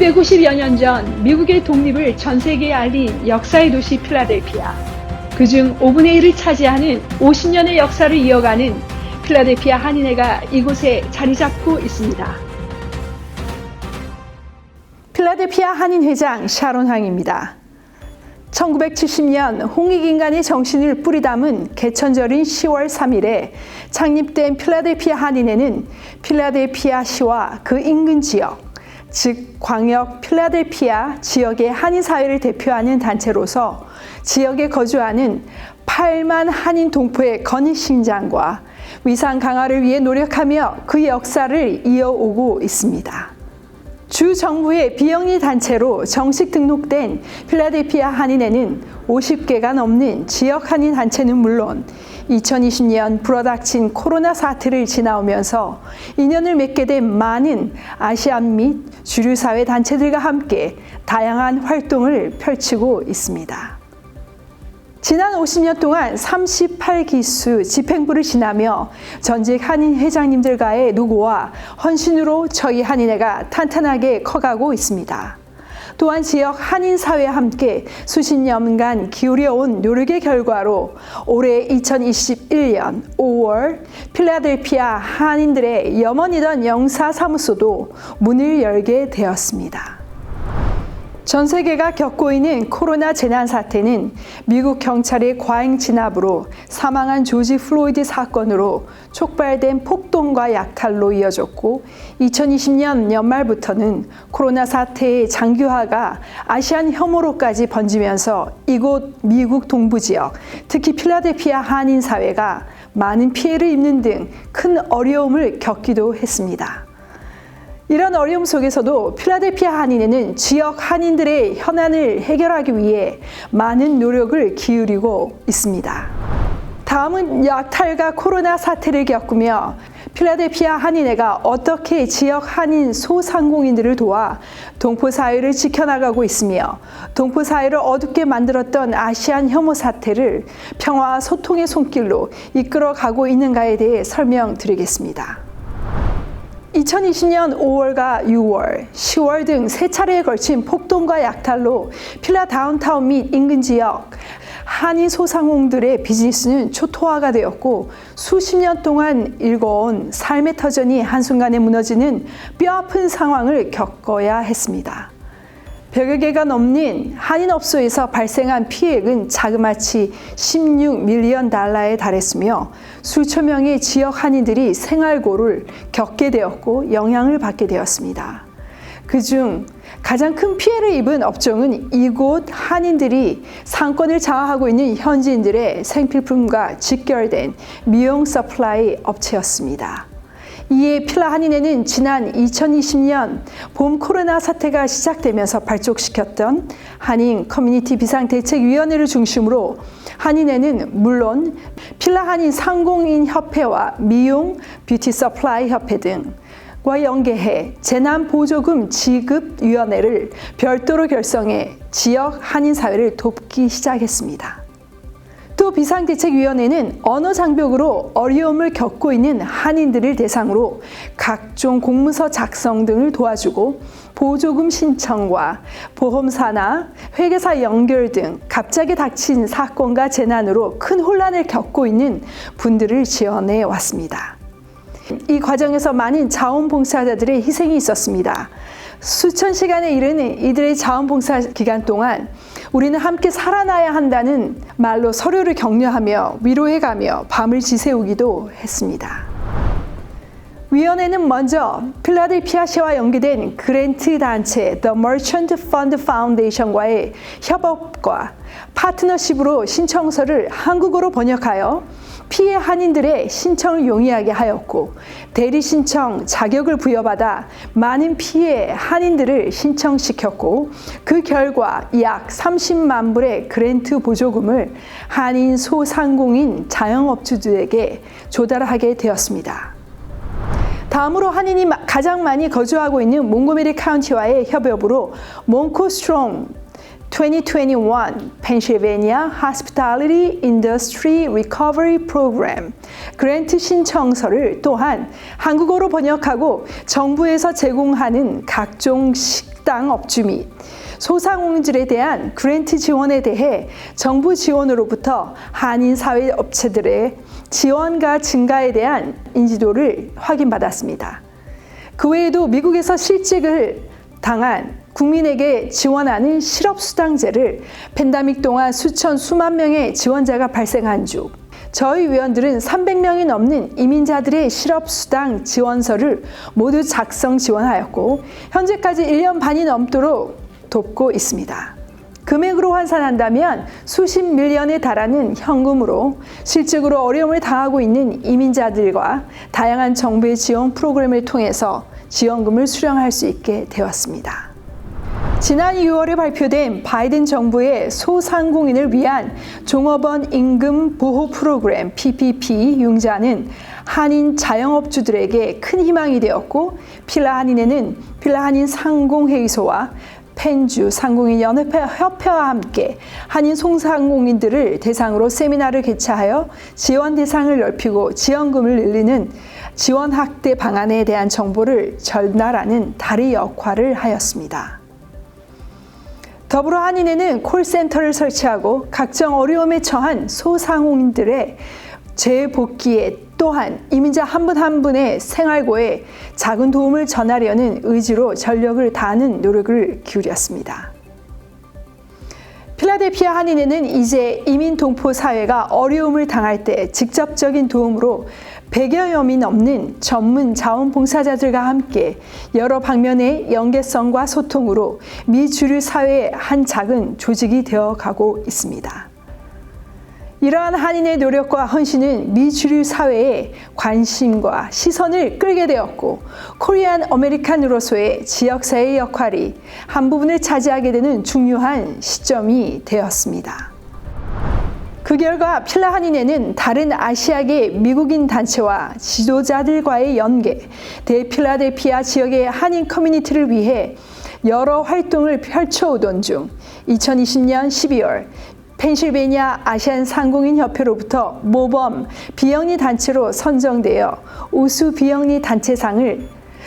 250여 년 전 미국의 독립을 전 세계에 알린 역사의 도시 필라델피아. 그중 5분의 1을 차지하는 50년의 역사를 이어가는 필라델피아 한인회가 이곳에 자리 잡고 있습니다. 필라델피아 한인회장 샤론 황입니다. 1970년 홍익인간의 정신을 뿌리 담은 개천절인 10월 3일에 창립된 필라델피아 한인회는 필라델피아 시와 그 인근 지역, 즉 광역 필라델피아 지역의 한인 사회를 대표하는 단체로서 지역에 거주하는 8만 한인 동포의 건의 신장과 위상 강화를 위해 노력하며 그 역사를 이어오고 있습니다. 주 정부의 비영리 단체로 정식 등록된 필라델피아 한인회는 50개가 넘는 지역 한인 단체는 물론 2020년 불어닥친 코로나 사태를 지나오면서 인연을 맺게 된 많은 아시안 및 주류 사회 단체들과 함께 다양한 활동을 펼치고 있습니다. 지난 50년 동안 38기수 집행부를 지나며 전직 한인 회장님들과의 노고와 헌신으로 저희 한인회가 탄탄하게 커가고 있습니다. 또한 지역 한인 사회와 함께 수십 년간 기울여 온 노력의 결과로 올해 2021년 5월 필라델피아 한인들의 염원이던 영사 사무소도 문을 열게 되었습니다. 전 세계가 겪고 있는 코로나 재난 사태는 미국 경찰의 과잉 진압으로 사망한 조지 플로이드 사건으로 촉발된 폭동과 약탈로 이어졌고 2020년 연말부터는 코로나 사태의 장기화가 아시안 혐오로까지 번지면서 이곳 미국 동부 지역, 특히 필라델피아 한인 사회가 많은 피해를 입는 등 큰 어려움을 겪기도 했습니다. 이런 어려움 속에서도 필라델피아 한인회는 지역 한인들의 현안을 해결하기 위해 많은 노력을 기울이고 있습니다. 다음은 약탈과 코로나 사태를 겪으며 필라델피아 한인회가 어떻게 지역 한인 소상공인들을 도와 동포 사회를 지켜나가고 있으며 동포 사회를 어둡게 만들었던 아시안 혐오 사태를 평화와 소통의 손길로 이끌어 가고 있는가에 대해 설명드리겠습니다. 2020년 5월과 6월, 10월 등 세 차례에 걸친 폭동과 약탈로 필라 다운타운 및 인근 지역 한인 소상공들의 비즈니스는 초토화가 되었고 수십 년 동안 일궈온 삶의 터전이 한순간에 무너지는 뼈아픈 상황을 겪어야 했습니다. 100여 개가 넘는 한인업소에서 발생한 피해액은 자그마치 16밀리언 달러에 달했으며 수천 명의 지역 한인들이 생활고를 겪게 되었고 영향을 받게 되었습니다. 그중 가장 큰 피해를 입은 업종은 이곳 한인들이 상권을 장악하고 있는 현지인들의 생필품과 직결된 미용 서플라이 업체였습니다. 이에 필라 한인회는 지난 2020년 봄 코로나 사태가 시작되면서 발족시켰던 한인 커뮤니티 비상대책위원회를 중심으로 한인회는 물론 필라 한인 상공인 협회와 미용 뷰티 서플라이 협회 등과 연계해 재난 보조금 지급 위원회를 별도로 결성해 지역 한인 사회를 돕기 시작했습니다. 또 비상대책위원회는 언어 장벽으로 어려움을 겪고 있는 한인들을 대상으로 각종 공문서 작성 등을 도와주고 보조금 신청과 보험사나 회계사 연결 등 갑자기 닥친 사건과 재난으로 큰 혼란을 겪고 있는 분들을 지원해 왔습니다. 이 과정에서 많은 자원봉사자들의 희생이 있었습니다. 수천 시간에 이르는 이들의 자원봉사 기간 동안 우리는 함께 살아나야 한다는 말로 서로를 격려하며 위로해가며 밤을 지새우기도 했습니다. 위원회는 먼저 필라델피아 시와 연계된 그랜트 단체 The Merchant Fund Foundation과의 협업과 파트너십으로 신청서를 한국어로 번역하여 피해 한인들의 신청을 용이하게 하였고 대리 신청 자격을 부여받아 많은 피해 한인들을 신청시켰고 그 결과 약 30만 불의 그랜트 보조금을 한인 소상공인 자영업주들에게 조달하게 되었습니다. 다음으로 한인이 가장 많이 거주하고 있는 몽고메리 카운티와의 협업으로 몽코 스트롱 2021 Pennsylvania Hospitality Industry Recovery Program 그랜트 신청서를 또한 한국어로 번역하고 정부에서 제공하는 각종 식당 업주 및 소상공인들에 대한 그랜트 지원에 대해 정부 지원으로부터 한인 사회 업체들의 지원과 증가에 대한 인지도를 확인받았습니다. 그 외에도 미국에서 실직을 당한 국민에게 지원하는 실업수당제를 팬데믹 동안 수천 수만 명의 지원자가 발생한 중 저희 위원들은 300명이 넘는 이민자들의 실업수당 지원서를 모두 작성 지원하였고 현재까지 1년 반이 넘도록 돕고 있습니다. 금액으로 환산한다면 수십 밀리언에 달하는 현금으로 실직으로 어려움을 당하고 있는 이민자들과 다양한 정부의 지원 프로그램을 통해서 지원금을 수령할 수 있게 되었습니다. 지난 2월에 발표된 바이든 정부의 소상공인을 위한 종업원 임금 보호 프로그램 PPP 융자는 한인 자영업주들에게 큰 희망이 되었고 필라 한인에는 필라 한인 상공회의소와 펜주 상공인 연합회 협회와 함께 한인 송상공인들을 대상으로 세미나를 개최하여 지원 대상을 넓히고 지원금을 늘리는 지원 확대 방안에 대한 정보를 전달하는 다리 역할을 하였습니다. 더불어 한인회는 콜센터를 설치하고 각종 어려움에 처한 소상공인들의 재복귀에 또한 이민자 한 분한 분의 생활고에 작은 도움을 전하려는 의지로 전력을 다하는 노력을 기울였습니다. 필라델피아 한인회는 이제 이민 동포 사회가 어려움을 당할 때 직접적인 도움으로 100여 명 넘는 전문 자원봉사자들과 함께 여러 방면의 연계성과 소통으로 미 주류 사회의 한 작은 조직이 되어 가고 있습니다. 이러한 한인의 노력과 헌신은 미 주류 사회에 관심과 시선을 끌게 되었고 코리안 아메리칸으로서의 지역사회의 역할이 한 부분을 차지하게 되는 중요한 시점이 되었습니다. 그 결과 필라 한인회는 다른 아시아계 미국인 단체와 지도자들과의 연계, 대필라델피아 지역의 한인 커뮤니티를 위해 여러 활동을 펼쳐오던 중 2020년 12월 펜실베니아 아시안 상공인 협회로부터 모범 비영리 단체로 선정되어 우수 비영리 단체상을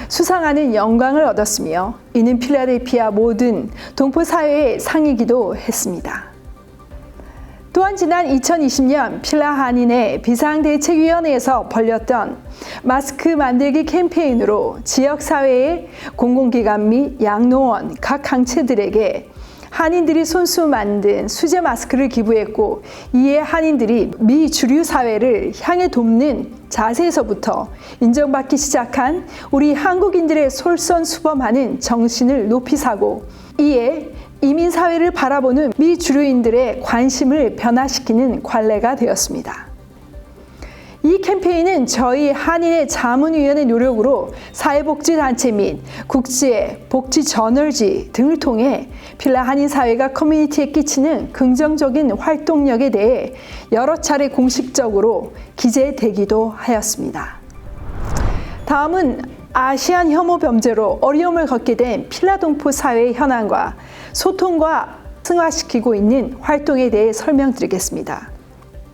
수상하는 영광을 얻었으며 이는 필라델피아 모든 동포 사회의 상이기도 했습니다. 또한 지난 2020년 필라 한인의 비상대책위원회에서 벌렸던 마스크 만들기 캠페인으로 지역사회의 공공기관 및 양로원 각 강체들에게 한인들이 손수 만든 수제 마스크를 기부했고 이에 한인들이 미 주류 사회를 향해 돕는 자세에서부터 인정받기 시작한 우리 한국인들의 솔선수범하는 정신을 높이 사고 이에 이민 사회를 바라보는 미 주류인들의 관심을 변화시키는 관례가 되었습니다. 이 캠페인은 저희 한인의 자문위원회 노력으로 사회복지단체 및 국제 복지 저널지 등을 통해 필라 한인 사회가 커뮤니티에 끼치는 긍정적인 활동력에 대해 여러 차례 공식적으로 기재되기도 하였습니다. 다음은 아시안 혐오 범죄로 어려움을 겪게 된 필라동포 사회의 현황과 소통과 승화시키고 있는 활동에 대해 설명드리겠습니다.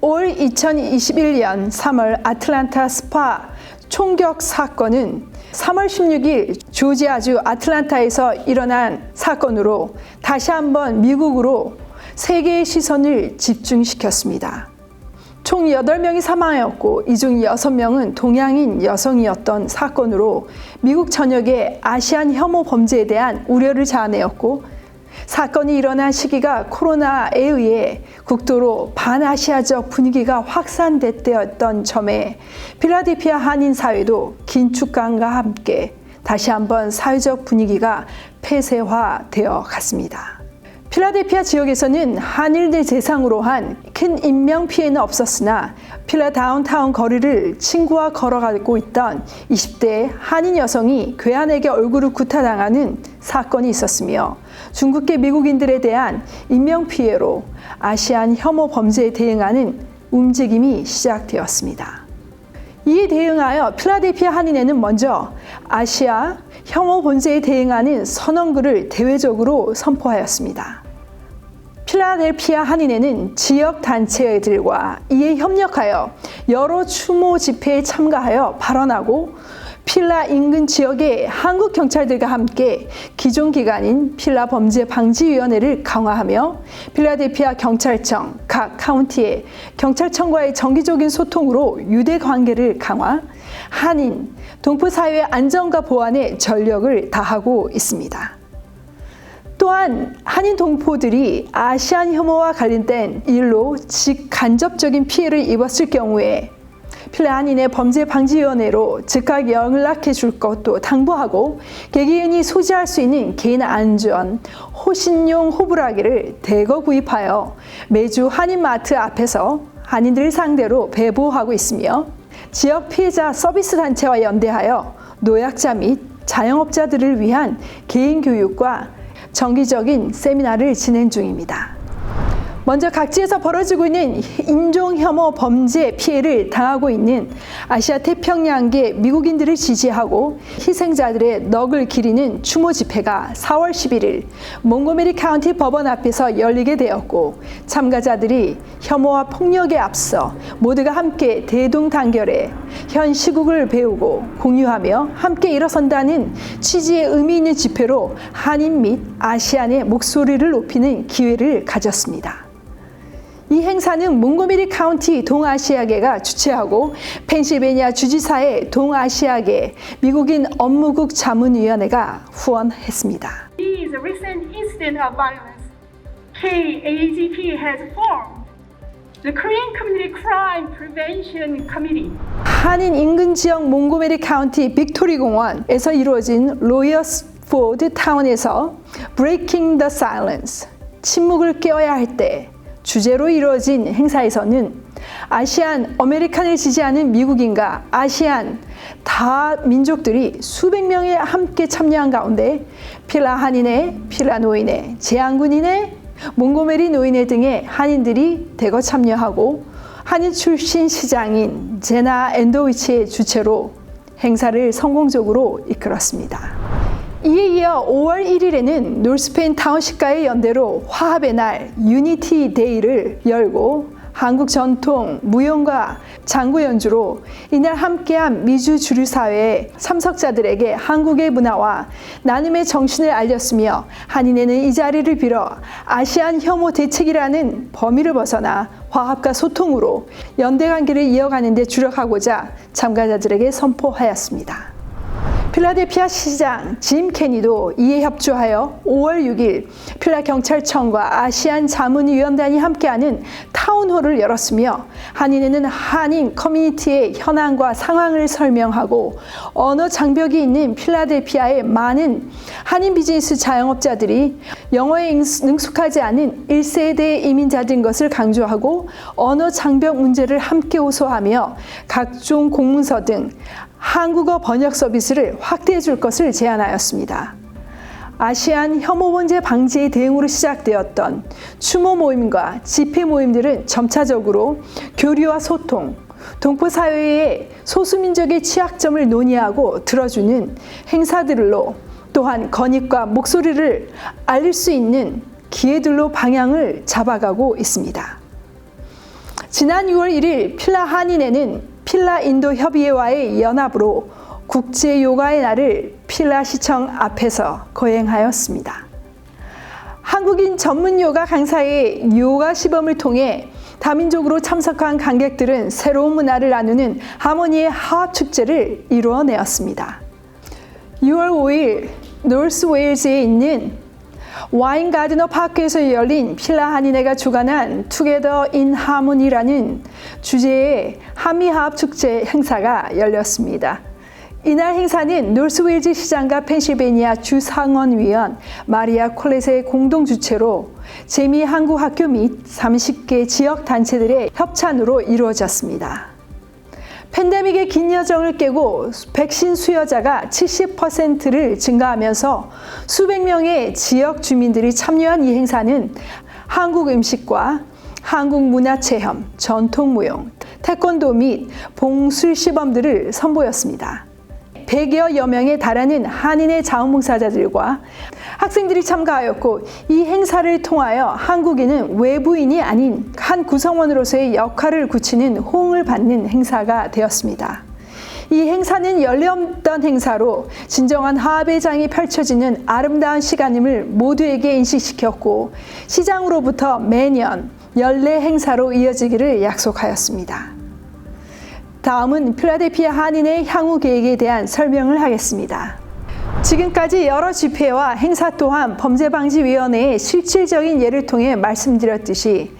올 2021년 3월 아틀란타 스파 총격 사건은 3월 16일 조지아주 아틀란타에서 일어난 사건으로 다시 한번 미국으로 세계의 시선을 집중시켰습니다. 총 8명이 사망하였고 이 중 6명은 동양인 여성이었던 사건으로 미국 전역의 아시안 혐오 범죄에 대한 우려를 자아내었고 사건이 일어난 시기가 코로나에 의해 국도로 반아시아적 분위기가 확산됐던 점에 필라델피아 한인 사회도 긴축감과 함께 다시 한번 사회적 분위기가 폐쇄화되어 갔습니다. 필라델피아 지역에서는 한일들 대상으로 한 큰 인명 피해는 없었으나 필라 다운타운 거리를 친구와 걸어가고 있던 20대 한인 여성이 괴한에게 얼굴을 구타당하는 사건이 있었으며 중국계 미국인들에 대한 인명 피해로 아시안 혐오 범죄에 대응하는 움직임이 시작되었습니다. 이에 대응하여 필라델피아 한인회는 먼저 아시아 혐오 범죄에 대응하는 선언글을 대외적으로 선포하였습니다. 필라델피아 한인회는 지역 단체들과 이에 협력하여 여러 추모 집회에 참가하여 발언하고 필라 인근 지역의 한국 경찰들과 함께 기존 기관인 필라 범죄 방지위원회를 강화하며 필라델피아 경찰청 각 카운티의 경찰청과의 정기적인 소통으로 유대 관계를 강화, 한인, 동포 사회의 안전과 보안에 전력을 다하고 있습니다. 또한 한인 동포들이 아시안 혐오와 관련된 일로 직간접적인 피해를 입었을 경우에 필라 한인의 범죄 방지위원회로 즉각 연락해 줄 것도 당부하고 개개인이 소지할 수 있는 개인 안전 호신용 호불하기를 대거 구입하여 매주 한인마트 앞에서 한인들을 상대로 배부하고 있으며 지역 피해자 서비스 단체와 연대하여 노약자 및 자영업자들을 위한 개인 교육과 정기적인 세미나를 진행 중입니다. 먼저 각지에서 벌어지고 있는 인종 혐오 범죄 피해를 당하고 있는 아시아 태평양계 미국인들을 지지하고 희생자들의 넋을 기리는 추모 집회가 4월 11일 몽고메리 카운티 법원 앞에서 열리게 되었고 참가자들이 혐오와 폭력에 앞서 모두가 함께 대동단결해 현 시국을 배우고 공유하며 함께 일어선다는 취지의 의미 있는 집회로 한인 및 아시안의 목소리를 높이는 기회를 가졌습니다. 이 행사는 몽고메리 카운티 동아시아계가 주최하고 펜실베니아 주지사의 동아시아계 미국인 업무국 자문위원회가 후원했습니다. is a recent incident of violence, KAGP has formed the Korean Community Crime Prevention Committee. 한인 인근 지역 몽고메리 카운티 빅토리 공원에서 이루어진 로이어스 포드 타운에서 Breaking the Silence 침묵을 깨어야 할 때 주제로 이루어진 행사에서는 아시안 아메리칸을 지지하는 미국인과 아시안 다 민족들이 수백 명이 함께 참여한 가운데 필라 한인회, 필라 노인회, 제안군인회, 몽고메리 노인회 등의 한인들이 대거 참여하고 한인 출신 시장인 제나 앤도위치의 주최로 행사를 성공적으로 이끌었습니다. 이에 이어 5월 1일에는 놀스페인 타운십과의 연대로 화합의 날 유니티 데이를 열고 한국 전통 무용과 장구 연주로 이날 함께한 미주 주류 사회의 참석자들에게 한국의 문화와 나눔의 정신을 알렸으며 한인회는 이 자리를 빌어 아시안 혐오 대책이라는 범위를 벗어나 화합과 소통으로 연대 관계를 이어가는 데 주력하고자 참가자들에게 선포하였습니다. 필라델피아 시장 짐 케니도 이에 협조하여 5월 6일 필라 경찰청과 아시안 자문위원단이 함께하는 타운홀을 열었으며 한인회는 한인 커뮤니티의 현황과 상황을 설명하고 언어 장벽이 있는 필라델피아의 많은 한인 비즈니스 자영업자들이 영어에 능숙하지 않은 1세대 이민자들인 것을 강조하고 언어 장벽 문제를 함께 호소하며 각종 공문서 등 한국어 번역 서비스를 확대해 줄 것을 제안하였습니다. 아시안 혐오 문제 방지에 대응으로 시작되었던 추모 모임과 집회 모임들은 점차적으로 교류와 소통, 동포 사회의 소수민족의 취약점을 논의하고 들어주는 행사들로 또한 건익과 목소리를 알릴 수 있는 기회들로 방향을 잡아가고 있습니다. 지난 6월 1일 필라 한인회는 필라 인도 협의회와의 연합으로 국제 요가의 날을 필라 시청 앞에서 거행하였습니다. 한국인 전문 요가 강사의 요가 시범을 통해 다민족으로 참석한 관객들은 새로운 문화를 나누는 하모니의 하합 축제를 이루어내었습니다. 6월 5일 노스 웨일즈에 있는 와인 가드너 파크에서 열린 필라 한인회가 주관한 투게더 인 하모니라는 주제의 한미화합 축제 행사가 열렸습니다. 이날 행사는 노스웨일즈 시장과 펜실베니아 주 상원위원 마리아 콜렛의 공동 주최로 재미 한국 학교 및 30개 지역 단체들의 협찬으로 이루어졌습니다. 팬데믹의 긴 여정을 깨고 백신 수요자가 70%를 증가하면서 수백 명의 지역 주민들이 참여한 이 행사는 한국 음식과 한국 문화 체험, 전통 무용, 태권도 및 봉술 시범들을 선보였습니다. 100여 명에 달하는 한인의 자원봉사자들과 학생들이 참가하였고 이 행사를 통하여 한국인은 외부인이 아닌 한 구성원으로서의 역할을 굳히는 호응을 받는 행사가 되었습니다. 이 행사는 열렸던 행사로 진정한 화합의 장이 펼쳐지는 아름다운 시간임을 모두에게 인식시켰고 시장으로부터 매년 연례 행사로 이어지기를 약속하였습니다. 다음은 필라델피아 한인의 향후 계획에 대한 설명을 하겠습니다. 지금까지 여러 집회와 행사 또한 범죄방지위원회의 실질적인 예를 통해 말씀드렸듯이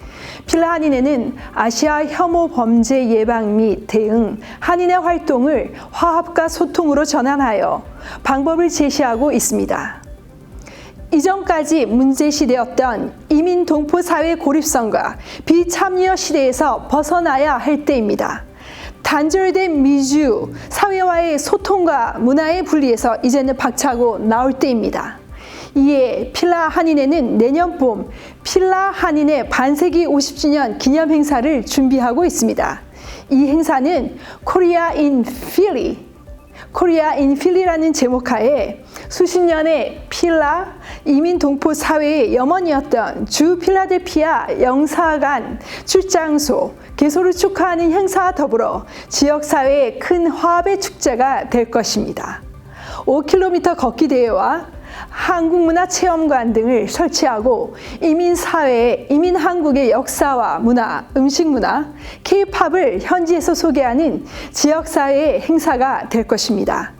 필라 한인회는 아시아 혐오 범죄 예방 및 대응 한인의 활동을 화합과 소통으로 전환하여 방법을 제시하고 있습니다. 이전까지 문제시되었던 이민 동포 사회 고립성과 비참여 시대에서 벗어나야 할 때입니다. 단절된 미주 사회와의 소통과 문화의 분리에서 이제는 박차고 나올 때입니다. 이에 필라 한인회는 내년 봄 필라 한인회 반세기 50주년 기념 행사를 준비하고 있습니다. 이 행사는 코리아 인 필리 코리아 인 필리라는 제목하에 수십 년의 필라 이민 동포 사회의 염원이었던 주 필라델피아 영사관 출장소 개소를 축하하는 행사와 더불어 지역 사회의 큰 화합의 축제가 될 것입니다. 5km 걷기 대회와 한국문화 체험관 등을 설치하고 이민 사회의 이민 한국의 역사와 문화, 음식 문화, K-팝을 현지에서 소개하는 지역 사회의 행사가 될 것입니다.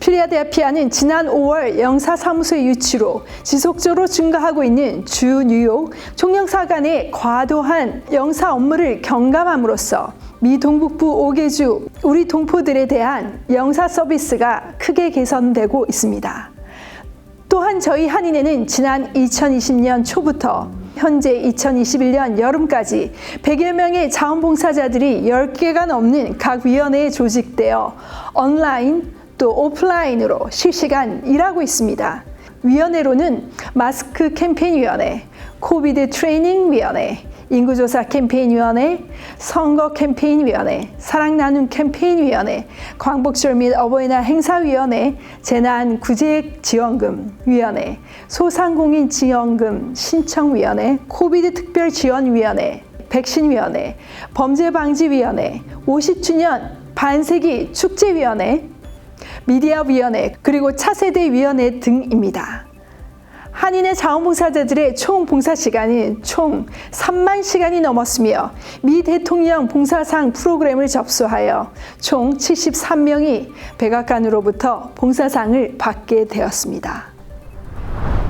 필리아델피아는 지난 5월 영사 사무소의 유치로 지속적으로 증가하고 있는 주 뉴욕 총영사관의 과도한 영사 업무를 경감함으로써 미 동북부 5개 주 우리 동포들에 대한 영사 서비스가 크게 개선되고 있습니다. 또한 저희 한인회는 지난 2020년 초부터 현재 2021년 여름까지 100여 명의 자원봉사자들이 10개가 넘는 각 위원회에 조직되어 온라인 또 오프라인으로 실시간 일하고 있습니다. 위원회로는 마스크 캠페인 위원회, 코비드 트레이닝 위원회, 인구조사 캠페인 위원회, 선거 캠페인 위원회, 사랑 나눔 캠페인 위원회, 광복절 및 어버이날 행사 위원회, 재난 구제 지원금 위원회, 소상공인 지원금 신청 위원회, 코비드 특별 지원 위원회, 백신 위원회, 범죄 방지 위원회, 50주년 반세기 축제 위원회, 미디어 위원회, 그리고 차세대 위원회 등입니다. 한인의 자원봉사자들의 총 봉사 시간은 총 3만 시간이 넘었으며 미 대통령 봉사상 프로그램을 접수하여 총 73명이 백악관으로부터 봉사상을 받게 되었습니다.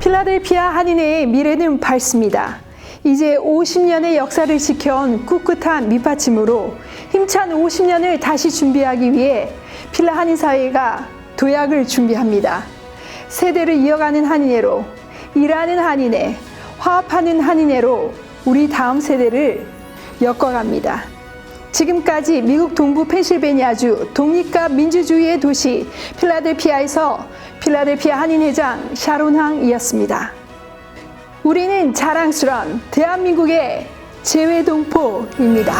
필라델피아 한인회의 미래는 밝습니다. 이제 50년의 역사를 지켜온 꿋꿋한 밑받침으로 힘찬 50년을 다시 준비하기 위해 필라 한인 사회가 도약을 준비합니다. 세대를 이어가는 한인회로 일하는 한인회, 화합하는 한인회로 우리 다음 세대를 엮어갑니다. 지금까지 미국 동부 펜실베니아주 독립과 민주주의의 도시 필라델피아에서 필라델피아 한인회장 샤론항이었습니다. 우리는 자랑스러운 대한민국의 재외동포입니다.